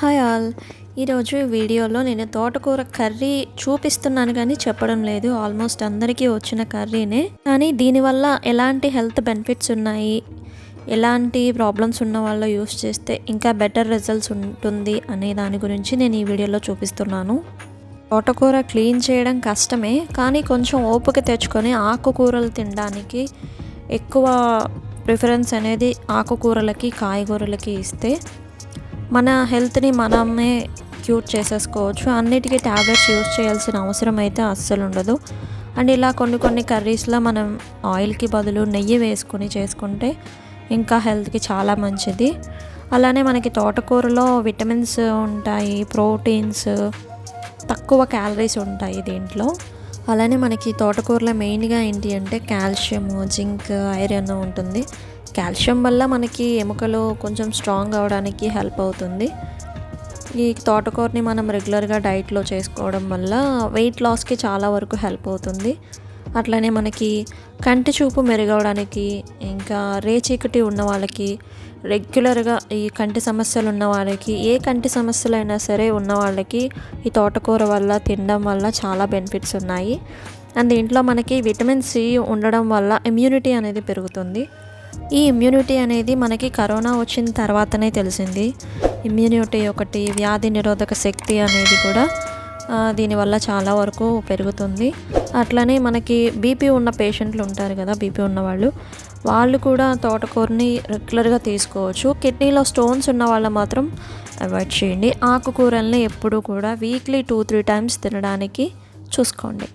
Hi all. ఈరోజు ఈ వీడియోలో నేను తోటకూర కర్రీ చూపిస్తున్నాను కానీ చెప్పడం లేదు. ఆల్మోస్ట్ అందరికీ వచ్చిన కర్రీనే. కానీ దీనివల్ల ఎలాంటి హెల్త్ బెనిఫిట్స్ ఉన్నాయి? ఎలాంటి ప్రాబ్లమ్స్ ఉన్న వాళ్ళు యూస్ చేస్తే ఇంకా బెటర్ రిజల్ట్స్ ఉంటుంది అనే దాని గురించి నేను ఈ వీడియోలో చూపిస్తున్నాను. తోటకూర క్లీన్ చేయడం కష్టమే కానీ కొంచెం ఓపిక తెచ్చుకొని ఆకుకూరలు తినడానికి ఎక్కువ ప్రిఫరెన్స్ అనేది ఆకుకూరలకి కాయగూరలకి ఇస్తే మన హెల్త్ని మనమే క్యూర్ చేసేసుకోవచ్చు. అన్నిటికీ ట్యాబ్లెట్స్ యూజ్ చేయాల్సిన అవసరం అయితే అస్సలు ఉండదు. అండ్ ఇలా కొన్ని కొన్ని కర్రీస్లో మనం ఆయిల్కి బదులు నెయ్యి వేసుకొని చేసుకుంటే ఇంకా హెల్త్కి చాలా మంచిది. అలానే మనకి తోటకూరలో విటమిన్స్ ఉంటాయి ప్రోటీన్స్ తక్కువ క్యాలరీస్ ఉంటాయి దీంట్లో. అలానే మనకి తోటకూరలో మెయిన్గా ఏంటి అంటే కాల్షియము జింక్ ఐరన్ ఉంటుంది. కాల్షియం వల్ల మనకి ఎముకలు కొంచెం స్ట్రాంగ్ అవడానికి హెల్ప్ అవుతుంది. ఈ తోటకూరని మనం రెగ్యులర్గా డైట్లో చేసుకోవడం వల్ల వెయిట్ లాస్కి చాలా వరకు హెల్ప్ అవుతుంది. అట్లనే మనకి కంటి చూపు మెరుగవడానికి ఇంకా రేచీకటి ఉన్న వాళ్ళకి రెగ్యులర్గా ఈ కంటి సమస్యలు ఉన్న వాళ్ళకి ఏ కంటి సమస్యలైనా సరే ఉన్న వాళ్ళకి ఈ తోటకూర వల్ల తినడం వల్ల చాలా బెనిఫిట్స్ ఉన్నాయి. అండ్ దీంట్లో మనకి విటమిన్ సి ఉండడం వల్ల ఇమ్యూనిటీ అనేది పెరుగుతుంది. ఈ ఇమ్యూనిటీ అనేది మనకి కరోనా వచ్చిన తర్వాతనే తెలిసింది. ఇమ్యూనిటీ ఒకటి వ్యాధి నిరోధక శక్తి అనేది కూడా దీనివల్ల చాలా వరకు పెరుగుతుంది. అట్లనే మనకి బీపీ ఉన్న పేషెంట్లు ఉంటారు కదా బీపీ ఉన్నవాళ్ళు వాళ్ళు. కూడా తోటకూరని రెగ్యులర్గా తీసుకోవచ్చు. కిడ్నీలో స్టోన్స్ ఉన్న వాళ్ళు మాత్రం అవాయిడ్ చేయండి. ఆకుకూరల్ని ఎప్పుడూ కూడా వీక్లీ టూ త్రీ టైమ్స్ తినడానికి చూసుకోండి.